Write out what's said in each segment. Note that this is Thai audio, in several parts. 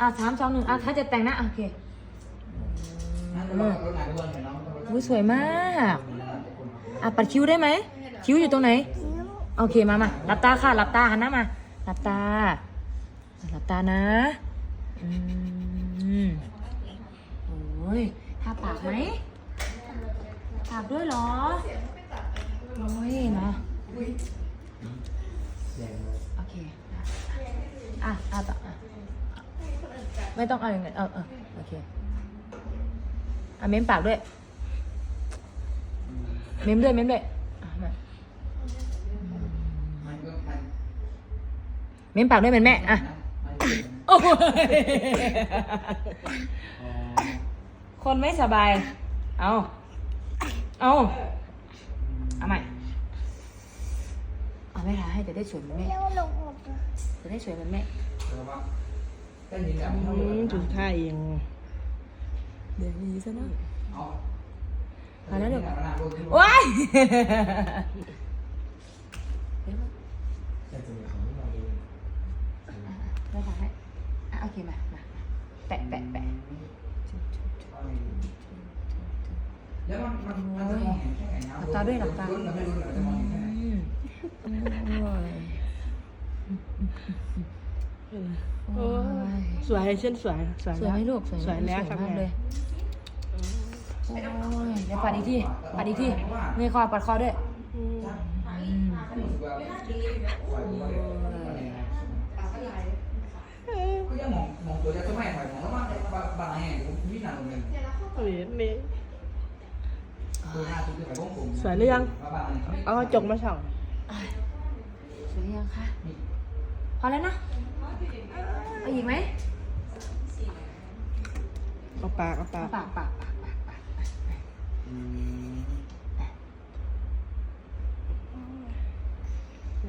อะสามสองหนึ่งอะถ้าจะแต่งหน้าโอเคนั่นก็ต้องรถไหนทุกคนเห็นน้องอุ้ยสวยมากอะปัดคิ้วได้ไหม คิ้วอยู่ตรงไหน โอเคมามาหลับตาค่ะหลับตาหันหน้ามาหลับตาหลับตานะอืมโอ้ยทาปากไหมปากด้วยเหรอโอ้ยเนาะโอเคอะอะต่ออะ ไม่ต้องเอาอย่างเงี้ยเออเออโอเคอะเม้มปากด้วย เม้มด้วยเม้มด้วยอะมามันก็มันเม้มปากด้วยเหมือนแม่อะโอ้ยคนไม่สบาย เอาเอาเอาใหม่เอาไม่ทาให้จะได้สวยเหมือนแม่จะได้สวยเหมือนแม่ เต้นยิงแบบอืมจุดท่าเองเดี๋ยวนี้ซะเนาะเอาเอาแล้วเดี๋ยวว้าว้ายไม่ทาให้อะโอเคมามามาแปะแปะแปะแล้วมันมันมันจะมองเห็นแค่ไหนนะหลับตาด้วยหลับตาลุ้นเราไม่ลุ้นเราจะมองเห็นแค่ไหนอืมโอ้ยโอ้ย สวยเช่นสวยสวยสวยไหมลูกสวยแล้วสครัวบยมากเลแม่ยโอ้ยเดี๋ยวปัดอีกทีปัดอีกทีเงยคอปัดคอด้วยอืมอืมก็ยังมองมองตัวจะไม่ถ่ายมองแล้วว่าบางแห่งวิ่งหนักเลยเห็นนี่ตัวหน้าตัวไปบ้องผมสวยหรือยัง เอากระจกมาส่องสวยยังคะ พอแล้วนะเอาอีกไหมเอาปากเอาปาเอากปากปากปากปากปาก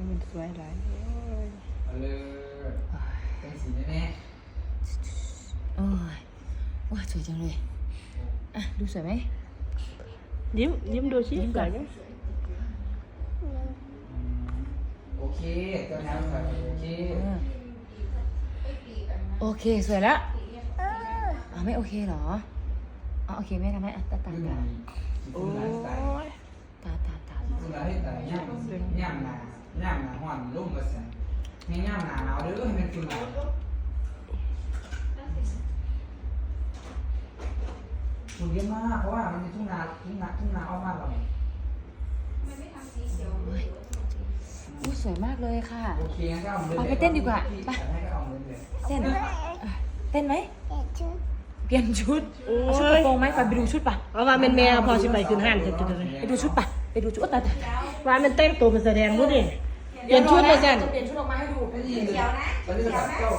มันสวยหลายโอ้ยเลยเป็นสีแน่โอ้ยว้าสวยจังเลยอะดูสวยไหมยิ้มยิ้มดูสิยิ้มสก่อวน เคตัวน้ำแบบโอเคเออโอเคสวยล้วอ่าไม่โอเคเหรออ๋อโอเคแม่ทำให้อะตาตายืนตาโอ้ยตาตาตาคุณอะไรแต่ย่างย่างนาย่างนาห่อนลุ่มกระสันให้ย่างนาเอาเด้อให้เป็นคุณนาคุณเยอะมากเพราะว่ามันมีทุ่งนาทุ่งนาทุ่งนาเอ้อมบ้านเรา อู้สวยมากเลยค่ะ โอเคงั้นก็เอาเดินไปเต้นดีกว่าไป ให้ก็เอาเดินเลยเต้นอะเต้นไหม เปลี่ยนชุดโอ้เอาชุดกระยโปรงไหมไปไปดูชุดป่ะเอาว่าเป็นแมวพอสิไปขึ้นห้างจะจะเลยไปดูชุดป่ะไปดูชุดโอ้ตายตายตายว่ามันเต้นตัวเป็นแสดงรู้ดิเปลี่ยนชุดเลยจัน จะเปลี่ยนชุดออกมาให้ดูไม่ดีเลยตอนนี้จะแบบเจ้า